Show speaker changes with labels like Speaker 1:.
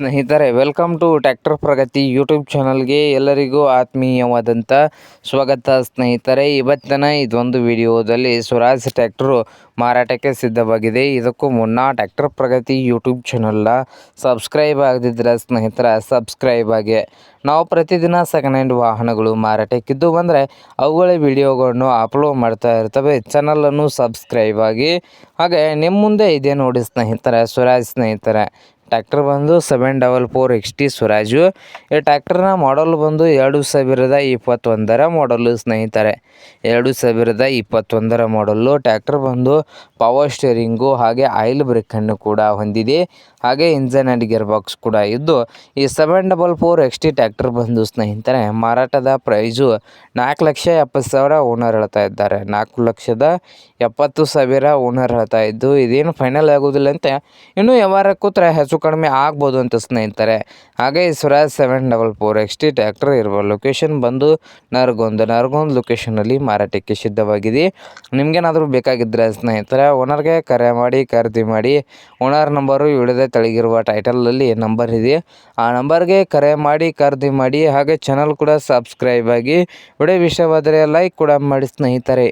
Speaker 1: ಸ್ನೇಹಿತರೆ, welcome to tractor Pragati YouTube ಚಾನಲ್ಗೆ ಎಲ್ಲರಿಗೂ ಆತ್ಮೀಯವಾದಂಥ ಸ್ವಾಗತ ಸ್ನೇಹಿತರೆ. ಇವತ್ತಿನ ಇದೊಂದು ವಿಡಿಯೋದಲ್ಲಿ ಸ್ವರಾಜ್ ಟ್ಯಾಕ್ಟ್ರು ಮಾರಾಟಕ್ಕೆ ಸಿದ್ಧವಾಗಿದೆ. ಇದಕ್ಕೂ ಮುನ್ನ ಟ್ಯಾಕ್ಟರ್ ಪ್ರಗತಿ ಯೂಟ್ಯೂಬ್ ಚಾನಲ್ನ ಸಬ್ಸ್ಕ್ರೈಬ್ ಆಗದಿದ್ದರೆ ಸ್ನೇಹಿತರ, ಸಬ್ಸ್ಕ್ರೈಬ್ ಆಗಿ. ನಾವು ಪ್ರತಿದಿನ ಸೆಕೆಂಡ್ ಹ್ಯಾಂಡ್ ವಾಹನಗಳು ಮಾರಾಟಕ್ಕಿದ್ದು ಬಂದರೆ ಅವುಗಳ ವಿಡಿಯೋಗಳನ್ನು ಅಪ್ಲೋಡ್ ಮಾಡ್ತಾ ಇರ್ತವೆ. ಚಾನಲನ್ನು ಸಬ್ಸ್ಕ್ರೈಬ್ ಆಗಿ. ಹಾಗೆ ನಿಮ್ಮ ಮುಂದೆ ಇದೆ ನೋಡಿ ಸ್ನೇಹಿತರೆ, ಸ್ವರಾಜ್ ಸ್ನೇಹಿತರೆ. ಟ್ಯಾಕ್ಟರ್ ಬಂದು seven double four X T Swaraj ಈ ಟ್ಯಾಕ್ಟರ್ನ ಮಾಡಲ್ ಬಂದು ಎರಡು ಸಾವಿರದ ಇಪ್ಪತ್ತೊಂದರ ಮಾಡಲು ಸ್ನೇಹಿತರೆ. ಎರಡು ಸಾವಿರದ ಇಪ್ಪತ್ತೊಂದರ ಮಾಡಲ್ಲು ಟ್ಯಾಕ್ಟರ್ ಬಂದು ಪವರ್ ಸ್ಟೇರಿಂಗು ಹಾಗೆ ಆಯಿಲ್ ಬ್ರೇಕನ್ನು ಕೂಡ ಹೊಂದಿದೆ. ಹಾಗೆ ಇಂಜನ್ ಆ್ಯಂಡ್ ಗೇರ್ ಬಾಕ್ಸ್ ಕೂಡ ಇದ್ದು ಈ seven double four X T tractor ಬಂದು ಸ್ನೇಹಿತರೆ, ಮಾರಾಟದ ಪ್ರೈಸು ನಾಲ್ಕು ಲಕ್ಷ ಎಪ್ಪತ್ತು ಸಾವಿರ ಓನರ್ ಹೇಳ್ತಾ ಇದ್ದಾರೆ. ನಾಲ್ಕು ಲಕ್ಷದ ಎಪ್ಪತ್ತು ಸಾವಿರ ಓನರ್ ಹೇಳ್ತಾ ಇದ್ದು, ಇದೇನು ಫೈನಲ್ ಆಗೋದಿಲ್ಲ ಅಂತ ಇನ್ನೂ ವ್ಯವಹಾರಕ್ಕೂ ತ್ರ ಹೆಚ್ಚು ಕಡಿಮೆ ಆಗ್ಬೋದು ಅಂತ ಸ್ನೇಹಿತರೆ. ಹಾಗೆ Swaraj seven double four X T tractor ಇರುವ ಲೊಕೇಶನ್ ಬಂದು ನರಗೊಂದು. ನರಗೊಂದು ಲೊಕೇಶನಲ್ಲಿ ಮಾರಾಟಕ್ಕೆ ಸಿದ್ಧವಾಗಿದೆ. ನಿಮಗೇನಾದರೂ ಬೇಕಾಗಿದ್ದರೆ ಸ್ನೇಹಿತರೆ ಓನರ್ಗೆ ಕರೆ ಮಾಡಿ, ಖರೀದಿ ಮಾಡಿ ಓನರ್ ನಂಬರು ಇಳಿದೆ ತಳಗಿರುವ ಟೈಟಲಲ್ಲಿ ನಂಬರ್ ಇದೆ. ಆ ನಂಬರ್ಗೆ ಕರೆ ಮಾಡಿ, ಖರೀದಿ ಮಾಡಿ, ಹಾಗೆ ಚಾನಲ್ ಕೂಡ ಸಬ್ಸ್ಕ್ರೈಬ್ ಆಗಿ. ವಿಡಿಯೋ ವಿಷಯವಾದರೆ ಲೈಕ್ ಕೂಡ ಮಾಡಿ ಸ್ನೇಹಿತರೆ.